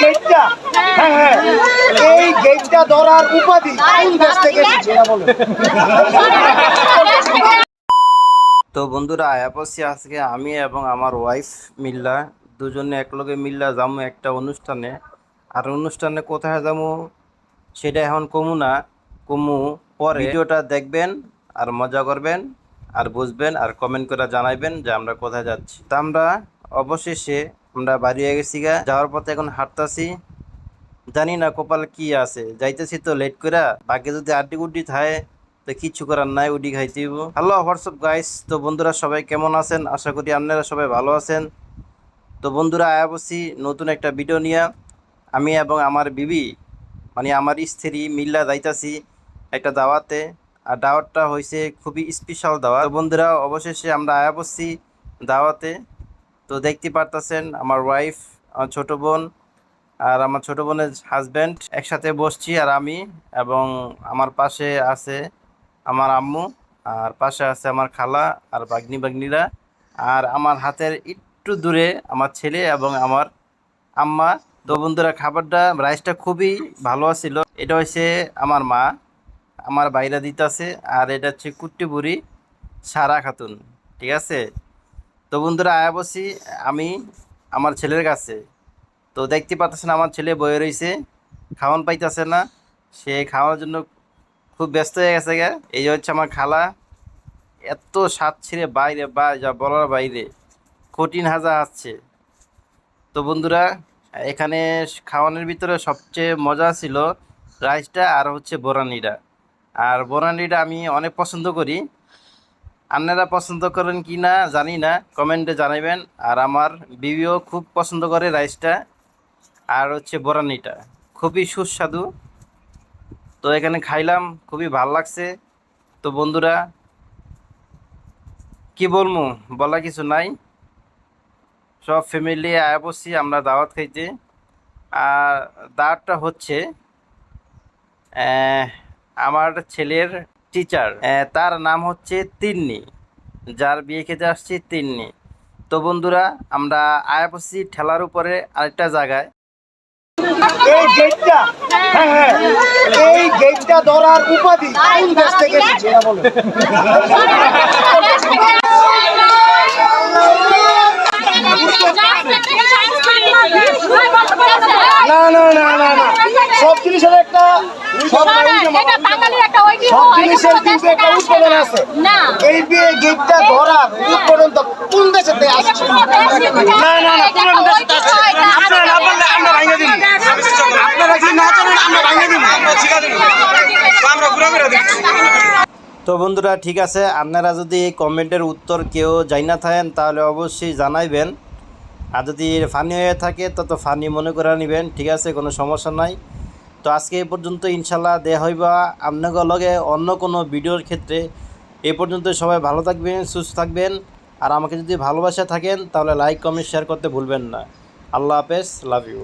গেটটা হ্যাঁ হ্যাঁ এই গেটটা ধরার উপাধি কোন দেশ থেকে তো বন্ধুরা আয়া পড়ছি আজকে আমি এবং আমার ওয়াইফ মিল্লা, দুজনে একলগে মিল্লা যাব একটা অনুষ্ঠানে। আর অনুষ্ঠানে কোথায় যাব সেটা এখন কমু না, কমু পরে। ভিডিওটা দেখবেন আর মজা করবেন আর বুঝবেন আর কমেন্ট করে জানাইবেন যে আমরা কোথায় যাচ্ছি। তা আমরা অবশেষে আমরা বাড়ি হয়ে গেছি গা। যাওয়ার পথে এখন হাঁটতাছি। জানি না কপাল কি আছে। যাইতেছি তো লেট করে বাকি যদি আড্ডি গুড্ডি থাকে, তো কিচ্ছু করার নাই, উডি খাইতেইব হ্যালো হোয়াটসঅ্যাপ গাইস তো বন্ধুরা সবাই কেমন আছেন? আশা করি আপনারা সবাই ভালো আছেন। তো বন্ধুরা, আয়া বসি নতুন একটা ভিডিও নিয়ে। আমি এবং আমার বিবি মানে আমার স্ত্রী মিল্লা যাইতাছি একটা দাওয়াতে। আর দাওয়াতটা হয়েছে খুবই স্পেশাল দাওয়াত। বন্ধুরা, অবশেষে আমরা আয়া বসছি দাওয়াতে। তো দেখতে পারতেছেন আমার ওয়াইফ আমার ছোট বোন আর আমার ছোট বোনের হাজব্যান্ড একসাথে বসছি আর আমি এবং আমার পাশে আছে আমার আম্মু আর পাশে আছে আমার খালা আর বাগনি বাগনিরা আর আমার হাতের একটু দূরে আমার ছেলে এবং আমার আম্মা। তো বন্ধুরা, খাবারটা রাইসটা খুবই ভালো ছিল এটা হচ্ছে আমার মা, আমার বাইরা দিতেছে আর এটা হচ্ছে কুট্টি বুড়ি সারা খাতুন, ঠিক আছে? তো বন্ধুরা, আয়া বসি। আমি আমার ছেলের কাছে। তো দেখতে পাচ্ছেন, আমার ছেলে বয়ে রয়েছে খাওয়ান পাইতেছে না। সে খাওয়ার জন্য খুব ব্যস্ত হয়ে গেছে গে। এই যে হচ্ছে আমার খালা। এত স্বাদ ছিঁড়ে বাইরে বা যা বলার বাইরে। কঠিন হাজা আসছে তো বন্ধুরা, এখানে খাওয়ানোর ভিতরে সবচেয়ে মজা ছিল রাইসটা আর হচ্ছে বোরানিটা। আর বোরানিটা আমি অনেক পছন্দ করি। আপনারা পছন্দ করেন কি না জানি না, কমেন্টে জানাবেন। আর আমার বিবিও খুব পছন্দ করে রাইসটা, আর হচ্ছে বরানিটা। খুবই সুস্বাদু। তো এখানে খাইলাম, খুবই ভালো লাগছে। তো বন্ধুরা, কি বলব বলা কিছু নাই। সব ফ্যামিলি আয়া বসছি, আমরা দাওয়াত খাইতে। আর দাওয়াতটা হচ্ছে আমার ছেলের টিচার তার নাম হচ্ছে তিন্নি। যার বিয়ে খেতে আসছি তিন্নি। তো বন্ধুরা আমরা আয়া বসছি ঠেলার উপরে আরেকটা জায়গায়। এই গেটটা হ্যাঁ হ্যাঁ এই গেটটা ধরার উপাধি কোন দেশ থেকে এসেছে? বলো। না না না না না সব জিনিসের একটা সব সব জিনিসের কিন্তু একটা উৎপাদন আছে। এই বিয়ে গেটটা ধরার উৎপাদন তো কোন থেকে আসছে? না না না কোন দেশে থেকে আসছে আপনারা না বললে আমরা ভাঙে আপনারা যদি না জানেন আমরা ভাঙে আমরা শিখা দিই আমরা ঘুরে ঘুরে দিই তো বন্ধুরা ঠিক আছে আপনারা যদি এই কমেন্টের উত্তর কেউ যাই না থাকেন তাহলে অবশ্যই জানাইবেন। আর যদি ফানি হয়ে থাকে তো তো ফানি মনে করে নেবেন ঠিক আছে কোনো সমস্যা নাই। তো আজকে এ পর্যন্ত ইনশাল্লাহ দেয়া হইবা। আপনাকে লগে অন্য কোনো ভিডিওর ক্ষেত্রে। এ পর্যন্ত সবাই ভালো থাকবেন, সুস্থ থাকবেন। আর আমাকে যদি ভালোবাসা থাকেন, তাহলে লাইক কমেন্ট শেয়ার করতে ভুলবেন না। আল্লাহ হাফেজ লাভ ইউ